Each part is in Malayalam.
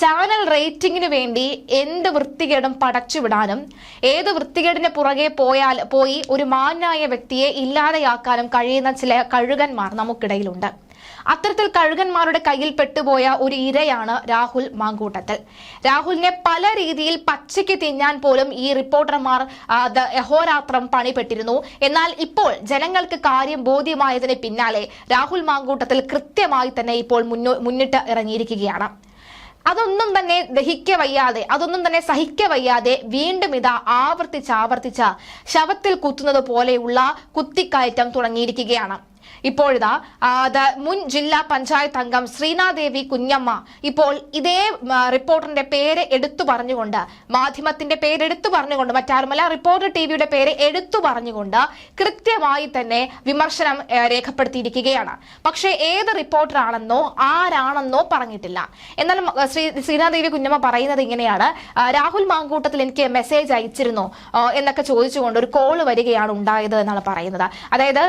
ചാനൽ റേറ്റിംഗിന് വേണ്ടി എന്ത് വൃത്തികേടും പടച്ചുവിടാനും ഏത് വൃത്തികേടിന് പുറകെ പോയാൽ പോയി ഒരു മാന്യായ വ്യക്തിയെ ഇല്ലാതെയാക്കാനും കഴിയുന്ന ചില കഴുകന്മാർ നമുക്കിടയിലുണ്ട്. അത്തരത്തിൽ കഴുകന്മാരുടെ കയ്യിൽ പെട്ടുപോയ ഒരു ഇരയാണ് രാഹുൽ മാങ്കൂട്ടത്തിൽ രാഹുലിനെ പല രീതിയിൽ പച്ചയ്ക്ക് തിന്നാൻ പോലും ഈ റിപ്പോർട്ടർമാർ അഹോരാത്രം പണിപ്പെട്ടിരുന്നു. എന്നാൽ ഇപ്പോൾ ജനങ്ങൾക്ക് കാര്യം ബോധ്യമായതിന് പിന്നാലെ രാഹുൽ മാങ്കൂട്ടത്തിൽ കൃത്യമായി തന്നെ ഇപ്പോൾ മുന്നോ മുന്നിട്ട് ഇറങ്ങിയിരിക്കുകയാണ്. അതൊന്നും തന്നെ ദഹിക്ക വയ്യാതെ അതൊന്നും തന്നെ സഹിക്ക വയ്യാതെ വീണ്ടും ഇതാ ആവർത്തിച്ച് ആവർത്തിച്ച ശവത്തിൽ കുത്തുന്നത് പോലെയുള്ള കുത്തിക്കയറ്റം തുടങ്ങിയിരിക്കുകയാണ്. ഇപ്പോഴിതാ മുൻ ജില്ലാ പഞ്ചായത്ത് അംഗം ശ്രീനാദേവി കുഞ്ഞമ്മ ഇപ്പോൾ ഇതേ റിപ്പോർട്ടറിന്റെ പേര് എടുത്തു പറഞ്ഞുകൊണ്ട് മാധ്യമത്തിന്റെ പേര് എടുത്തു പറഞ്ഞുകൊണ്ട് മറ്റാരുമല്ല റിപ്പോർട്ടർ ടിവിയുടെ പേര് എടുത്തു പറഞ്ഞുകൊണ്ട് കൃത്യമായി തന്നെ വിമർശനം രേഖപ്പെടുത്തിയിരിക്കുകയാണ്. പക്ഷേ ഏത് റിപ്പോർട്ടറാണെന്നോ ആരാണെന്നോ പറഞ്ഞിട്ടില്ല. എന്നാൽ ശ്രീ ശ്രീനാദേവി കുഞ്ഞമ്മ പറയുന്നത് ഇങ്ങനെയാണ്. രാഹുൽ മാങ്കൂട്ടത്തിൽ എനിക്ക് മെസ്സേജ് അയച്ചിരുന്നു എന്നൊക്കെ ചോദിച്ചുകൊണ്ട് ഒരു കോൾ വരികയാണ് ഉണ്ടായത് എന്നാണ് പറയുന്നത്. അതായത്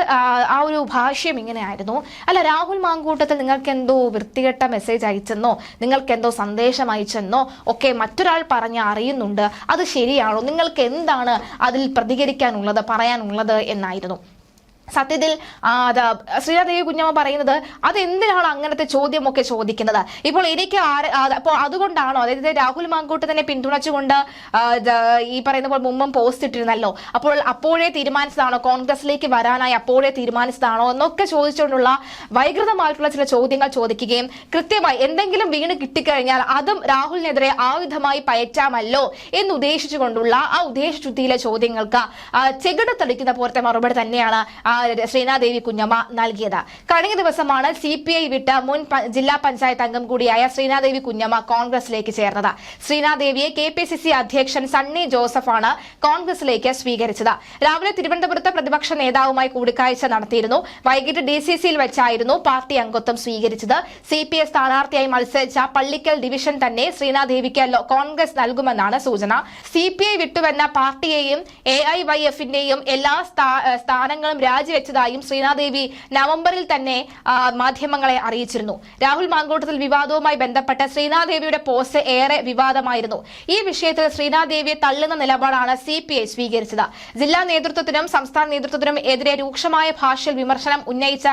ആ ഒരു ഭാഷ്യം ഇങ്ങനെയായിരുന്നു. അല്ല രാഹുൽ മാങ്കൂട്ടത്തിൽ നിങ്ങൾക്ക് എന്തോ വൃത്തികെട്ട മെസ്സേജ് അയച്ചെന്നോ നിങ്ങൾക്ക് എന്തോ സന്ദേശം അയച്ചെന്നോ ഒക്കെ മറ്റൊരാൾ പറഞ്ഞ് അറിയുന്നുണ്ട്. അത് ശരിയാണോ? നിങ്ങൾക്ക് എന്താണ് അതിൽ പ്രതികരിക്കാനുള്ളത് പറയാനുള്ളത് എന്നായിരുന്നു. സത്യത്തിൽ ശ്രീരാദേവി കുഞ്ഞമ്മ പറയുന്നത് അത് എന്തിനാണ് അങ്ങനത്തെ ചോദ്യമൊക്കെ ചോദിക്കുന്നത്? ഇപ്പോൾ എനിക്ക് ആര്- അപ്പോൾ അതുകൊണ്ടാണോ അതായത് രാഹുൽ മാങ്കൂട്ടത്തിനെ പിന്തുണച്ചുകൊണ്ട് ഈ പറയുന്ന പോലെ മുമ്പും പോസ്റ്റ് ഇട്ടിരുന്നല്ലോ? അപ്പോൾ അപ്പോഴേ തീരുമാനിച്ചതാണോ? കോൺഗ്രസിലേക്ക് വരാനായി അപ്പോഴേ തീരുമാനിച്ചതാണോ? എന്നൊക്കെ ചോദിച്ചുകൊണ്ടുള്ള വൈകൃതമായിട്ടുള്ള ചില ചോദ്യങ്ങൾ ചോദിക്കുകയും കൃത്യമായി എന്തെങ്കിലും വീണ് കിട്ടിക്കഴിഞ്ഞാൽ അതും രാഹുലിനെതിരെ ആയുധമായി പയറ്റാമല്ലോ എന്ന് ഉദ്ദേശിച്ചുകൊണ്ടുള്ള ആ ഉദ്ദേശശുദ്ധിയിലെ ചോദ്യങ്ങൾക്ക് ചെകിടത്തടിക്കുന്ന പോലത്തെ മറുപടി തന്നെയാണ് ആ, ശ്രീനാദേവി കുഞ്ഞമ്മ നൽകിയത്. കഴിഞ്ഞ ദിവസമാണ് സി പി ഐ വിട്ട് മുൻ ജില്ലാ പഞ്ചായത്ത് അംഗം കൂടിയായ ശ്രീനാദേവി കുഞ്ഞമ്മ കോൺഗ്രസിലേക്ക് ചേർന്നത്. ശ്രീനാദേവിയെ കെ പി സി സി അധ്യക്ഷൻ സണ്ണി ജോസഫാണ് കോൺഗ്രസിലേക്ക് സ്വീകരിച്ചത്. രാവിലെ തിരുവനന്തപുരത്ത് പ്രതിപക്ഷ നേതാവുമായി കൂടിക്കാഴ്ച നടത്തിയിരുന്നു. വൈകിട്ട് ഡി സി സിയിൽ വെച്ചായിരുന്നു പാർട്ടി അംഗത്വം സ്വീകരിച്ചത്. സി പി സ്ഥാനാർത്ഥിയായി മത്സരിച്ച പള്ളിക്കൽ ഡിവിഷൻ തന്നെ ശ്രീനാദേവിക്ക് കോൺഗ്രസ് നൽകുമെന്നാണ് സൂചന. സി പി ഐ വിട്ടുവന്ന പാർട്ടിയെയും എ ഐ വൈ എഫിന്റെയും എല്ലാ സ്ഥാനങ്ങളും രാജി രാജിവെച്ചതായും ശ്രീനാദേവി നവംബറിൽ തന്നെ മാധ്യമങ്ങളെ അറിയിച്ചിരുന്നു. രാഹുൽ മാങ്കോട്ടത്തിൽ വിവാദവുമായി ബന്ധപ്പെട്ട ശ്രീനാദേവിയുടെ പോസ്റ്റ് ഏറെ വിവാദമായിരുന്നു. ഈ വിഷയത്തിൽ ശ്രീനാദേവിയെ തള്ളുന്ന നിലപാടാണ് സി സ്വീകരിച്ചത്. ജില്ലാ നേതൃത്വത്തിനും സംസ്ഥാന നേതൃത്വത്തിനും എതിരെ രൂക്ഷമായ ഭാഷയിൽ വിമർശനം ഉന്നയിച്ച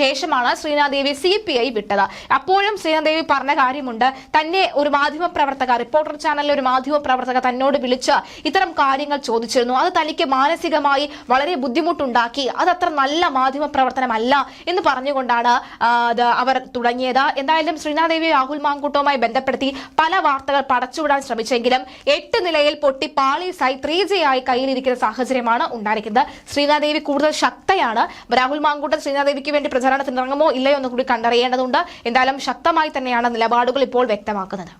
ശേഷമാണ് ശ്രീനാദേവി സി വിട്ടത്. അപ്പോഴും ശ്രീനാദേവി പറഞ്ഞ കാര്യമുണ്ട്. തന്നെ ഒരു മാധ്യമ പ്രവർത്തക റിപ്പോർട്ടർ ചാനലിലെ ഒരു മാധ്യമ പ്രവർത്തക തന്നോട് വിളിച്ച് ഇത്തരം കാര്യങ്ങൾ ചോദിച്ചിരുന്നു. അത് തനിക്ക് മാനസികമായി വളരെ ബുദ്ധിമുട്ടുണ്ടാക്കി. അത് അത്ര നല്ല മാധ്യമ പ്രവർത്തനമല്ല എന്ന് പറഞ്ഞുകൊണ്ടാണ് അവർ തുടങ്ങിയത്. എന്തായാലും ശ്രീനാദേവി രാഹുൽ മാങ്കൂട്ടവുമായി ബന്ധപ്പെടുത്തി പല വാർത്തകൾ പടച്ചുവിടാൻ ശ്രമിച്ചെങ്കിലും എട്ട് നിലയിൽ പൊട്ടി പാളീസായി ത്രീ ജെ ആയി കയ്യിലിരിക്കുന്ന സാഹചര്യമാണ് ഉണ്ടായിരിക്കുന്നത്. ശ്രീനാദേവി കൂടുതൽ ശക്തയാണ്. രാഹുൽ മാങ്കൂട്ടൻ ശ്രീനാദേവിക്ക് വേണ്ടി പ്രചാരണത്തിന് ഇറങ്ങുമോ ഇല്ലയോ എന്ന് കൂടി കണ്ടറിയേണ്ടതുണ്ട്. എന്തായാലും ശക്തമായി തന്നെയാണ് നിലപാടുകൾ ഇപ്പോൾ വ്യക്തമാക്കുന്നത്.